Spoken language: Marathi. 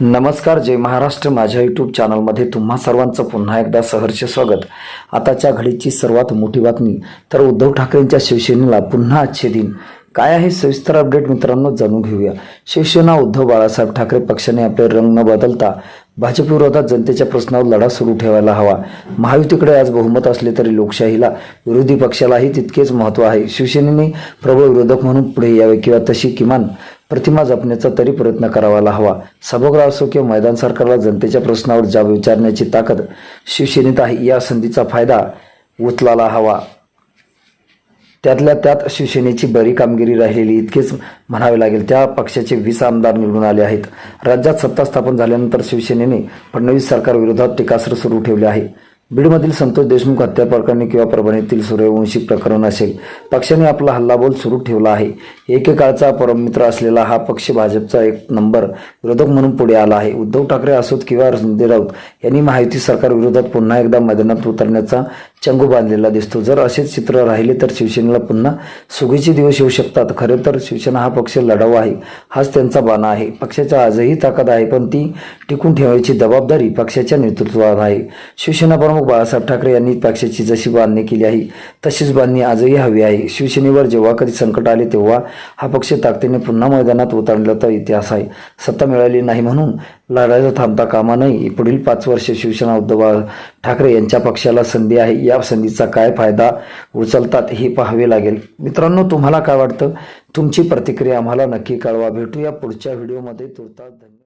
नमस्कार जय महाराष्ट्र. माझ्या यूट्यूब चॅनलमध्ये तुम्हा सर्वांचं पुन्हा एकदा सहर्ष स्वागत. आताच्या घडीची सर्वात मोठी बातमी. तर उद्धव ठाकरेंच्या शिवसेनेला पुन्हा आजचे दिन. काय आहे सविस्तर अपडेट मित्रांनो जाणून घेऊया. शिवसेना उद्धव बाळासाहेब ठाकरे पक्षाने आपले रंग न बदलता भाजपविरोधात जनतेच्या प्रश्नावर लढा सुरू ठेवायला हवा. महायुतीकडे आज बहुमत असले तरी लोकशाहीला विरोधी पक्षालाही तितकेच महत्त्व आहे. शिवसेनेने प्रबळ विरोधक म्हणून पुढे यावे किंवा तशी किमान प्रतिमा जपण्याचा तरी प्रयत्न करावाला हवा. सभागृह असो किंवा मैदान सरकारला जनतेच्या प्रश्नावर जाब विचारण्याची ताकद शिवसेनेत आहे या संधीचा फायदा उचलायला हवा. त्यातल्या त्यात शिवसेनेची बरी कामगिरी राहिलेली इतकेच म्हणावे लागेल. त्या पक्षाचे वीस आमदार निवडून आले आहेत. राज्यात सत्ता स्थापन झाल्यानंतर शिवसेनेने फडणवीस सरकारविरोधात टीकास्त्र सुरू ठेवले आहे. बीडमधील संतोष देशमुख हत्या प्रकरणी किंवा परभणीतील सूर्यवंशी प्रकरण असेल पक्षाने आपला हल्लाबोल सुरू ठेवला आहे. एकेकाळचा परममित्र असलेला हा पक्ष भाजपचा एक नंबर विरोधक म्हणून पुढे आला आहे. उद्धव ठाकरे असोत किंवा संजय राऊत यांनी महायुती सरकार विरोधात पुन्हा एकदा मैदानात उतरण्याचा चंगू बांधलेला दिसतो. जर असेच चित्र राहिले तर शिवसेनेला पुन्हा सुगीचे दिवस येऊ शकतात. खरे तर शिवसेना हा पक्ष लढाऊ आहे हाच त्यांचा बाणा आहे. पक्षाच्या आजही ताकद आहे पण ती टिकून ठेवायची जबाबदारी पक्षाच्या नेतृत्वावर आहे. शिवसेना प्रमुख बाळासाहेब ठाकरे यांनी पक्षाची जशी बांधणी केली आहे तशीच बांधणी आजही हवी आहे. शिवसेनेवर जेव्हा कधी संकट आले तेव्हा हा पक्ष ताकदीने पुन्हा मैदानात उतरल्याचा इतिहास आहे. सत्ता मिळाली नाही म्हणून लढायला थांबता कामा नाही पुढील पाच वर्ष शिवसेना उद्धव ठाकरे यांच्या पक्षाला संधी आहे. या संधीचा काय फायदा उचलतात हे पाहावे लागेल. मित्रांनो तुम्हाला काय वाटतं? तुमची प्रतिक्रिया आम्हाला नक्की कळवा. भेटूया पुढच्या व्हिडिओमध्ये. तुर्तास धन्यवाद.